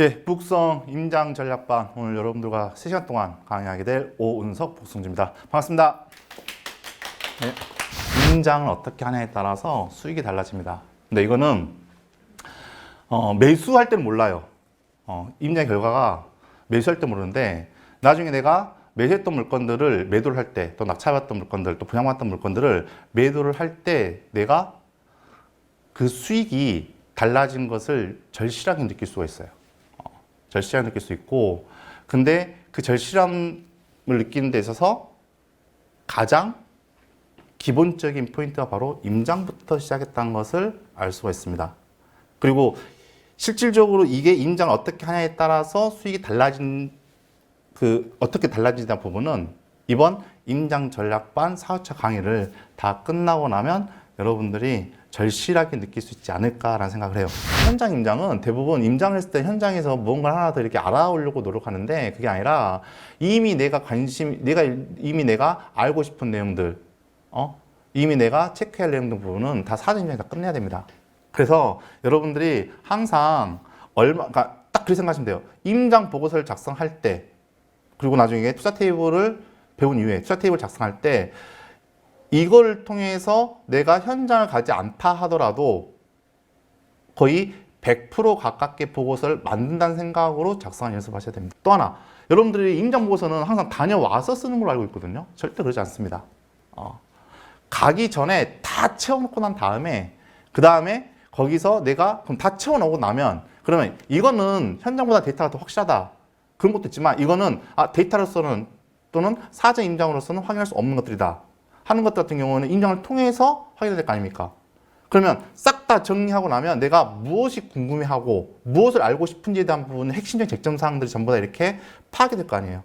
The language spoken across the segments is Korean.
예, 북성 임장 전략반 오늘 여러분들과 3시간 동안 강의하게 될 오은석 복성주입니다. 반갑습니다. 예, 임장을 어떻게 하냐에 따라서 수익이 달라집니다. 근데 이거는 어, 매수할 때는 몰라요. 어, 임장 결과가 매수할 때 모르는데 나중에 내가 매수했던 물건들을 매도를 할 때 또 낙찰받던 물건들 또 분양받던 물건들을 매도를 할 때 내가 그 수익이 달라진 것을 절실하게 느낄 수가 있어요. 어, 절실하게 느낄 수 있고, 근데 그 절실함을 느끼는 데 있어서 가장 기본적인 포인트가 바로 임장부터 시작했다는 것을 알 수가 있습니다. 그리고 실질적으로 이게 임장을 어떻게 하냐에 따라서 수익이 달라진 그 어떻게 달라지다 부분은 이번 임장 전략반 4회차 강의를 다 끝나고 나면 여러분들이 절실하게 느낄 수 있지 않을까라는 생각을 해요. 현장 임장은 대부분 임장을 했을 때 현장에서 무언가를 하나 더 이렇게 알아오려고 노력하는데 그게 아니라 이미 내가 관심, 내가 이미 내가 알고 싶은 내용들, 어? 이미 내가 체크해야 할 내용들 부분은 다 사전 임장에 다 끝내야 됩니다. 그래서 여러분들이 항상 얼마, 그러니까 딱 그렇게 생각하시면 돼요. 임장 보고서를 작성할 때 그리고 나중에 투자 테이블을 배운 이후에 투자 테이블 작성할 때 이걸 통해서 내가 현장을 가지 않다 하더라도 거의 100% 가깝게 보고서를 만든다는 생각으로 작성하는 연습을 하셔야 됩니다. 또 하나, 여러분들이 임장 보고서는 항상 다녀와서 쓰는 걸로 알고 있거든요. 절대 그러지 않습니다. 어, 가기 전에 다 채워놓고 난 다음에 그 다음에 거기서 내가 그럼 다 채워놓고 나면 그러면 이거는 현장보다 데이터가 더 확실하다. 그런 것도 있지만 이거는 아, 데이터로서는 또는 사전 임장으로서는 확인할 수 없는 것들이다. 하는 것 같은 경우는 임장을 통해서 확인해야 될거 아닙니까? 그러면 싹 다 정리하고 나면 내가 무엇이 궁금해하고 무엇을 알고 싶은지에 대한 부분은 핵심적 쟁점 사항들이 전부 다 이렇게 파악이 될 거 아니에요.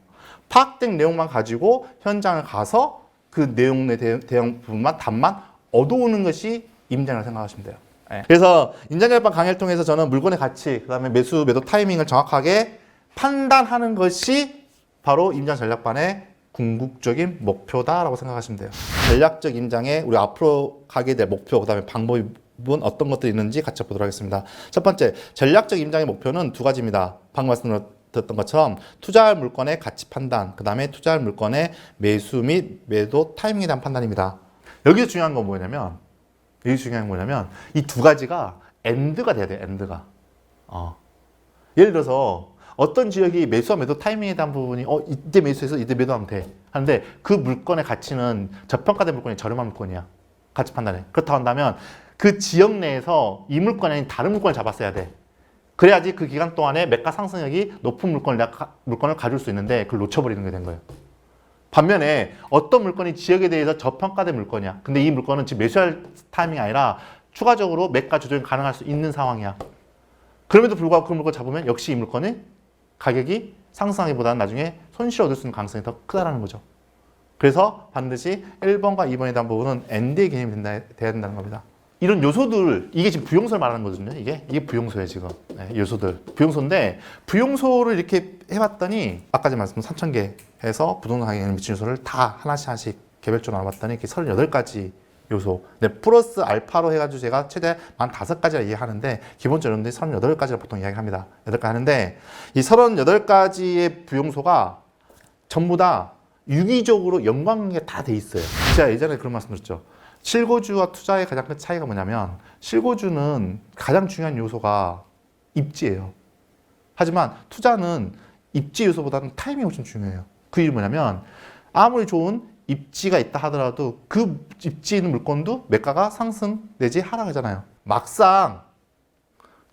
파악된 내용만 가지고 현장을 가서 그 내용의 대- 대응 부분만 답만 얻어오는 것이 임장이라고 생각하시면 돼요. 예. 그래서 임장결반 강의를 통해서 저는 물건의 가치, 그 다음에 매수 매도 타이밍을 정확하게 판단하는 것이 바로 임장 전략반의 궁극적인 목표다라고 생각하시면 돼요. 전략적 임장에 우리 앞으로 가게 될 목표, 그 다음에 방법은 어떤 것들이 있는지 같이 보도록 하겠습니다. 첫 번째, 전략적 임장의 목표는 두 가지입니다. 방금 말씀드렸던 것처럼 투자할 물건의 가치 판단, 그 다음에 투자할 물건의 매수 및 매도 타이밍에 대한 판단입니다. 여기서 중요한 건 뭐냐면 여기 중요한 건 뭐냐면 이 두 가지가 엔드가 돼야 돼요. 엔드가. 어. 예를 들어서 어떤 지역이 매수와 매도 타이밍에 대한 부분이 어 이때 매수해서 이때 매도하면 돼. 하는데 그 물건의 가치는 저평가된 물건이 저렴한 물건이야. 가치 판단에 그렇다고 한다면 그 지역 내에서 이 물건이 아닌 다른 물건을 잡았어야 돼. 그래야지 그 기간 동안에 매가 상승력이 높은 물건을 내가 가- 물건을 가질 수 있는데 그걸 놓쳐버리는 게 된 거예요. 반면에 어떤 물건이 지역에 대해서 저평가된 물건이야. 근데 이 물건은 지금 매수할 타이밍이 아니라 추가적으로 매가 조정이 가능할 수 있는 상황이야. 그럼에도 불구하고 그 물건 잡으면 역시 이 물건은 가격이 상승하기보다는 나중에 손실을 얻을 수 있는 가능성이 더 크다라는 거죠. 그래서 반드시 1번과 2번에 대한 부분은 엔드의 개념이 된다, 돼야 된다는 겁니다. 이런 요소들, 이게 지금 부용소를 말하는 거거든요. 이게 이게 부용소예요 지금. 네, 요소들. 부용소인데 부용소를 이렇게 해 봤더니 아까 전 말씀 3천 개 해서 부동산 가격에 미친 요소를 다 하나씩 하나씩 개별적으로 나눠봤더니 이렇게 38가지 요소. 네, 플러스 알파로 해가지고 제가 최대 만 다섯 가지라 이해하는데 기본적으로 여러분들이 38가지를 보통 이야기합니다. 8가지 하는데 이 38가지의 부용소가 전부 다 유기적으로 연관관계가 다돼 있어요. 제가 예전에 그런 말씀 드렸죠. 실고주와 투자의 가장 큰 차이가 뭐냐면 실고주는 가장 중요한 요소가 입지예요. 하지만 투자는 입지 요소보다는 타이밍이 훨씬 중요해요. 그 이유는 뭐냐면 아무리 좋은 입지가 있다 하더라도 그 입지에 있는 물건도 매가가 상승 내지 하락하잖아요. 막상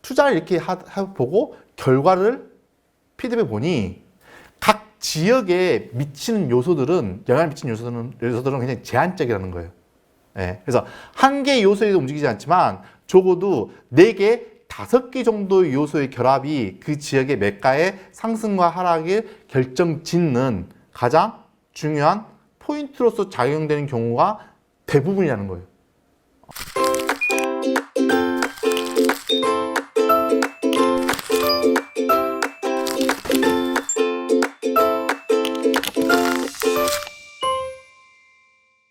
투자를 이렇게 하, 하- 보고 결과를 피드백 보니 각 지역에 미치는 요소들은 영향을 미치는 요소들은 요소들은 굉장히 제한적이라는 거예요. 예, 그래서 한 개의 요소에도 움직이지 않지만 적어도 네 개, 다섯 개 정도의 요소의 결합이 그 지역의 매가의 상승과 하락을 결정짓는 가장 중요한 포인트로서 작용되는 경우가 대부분이라는 거예요.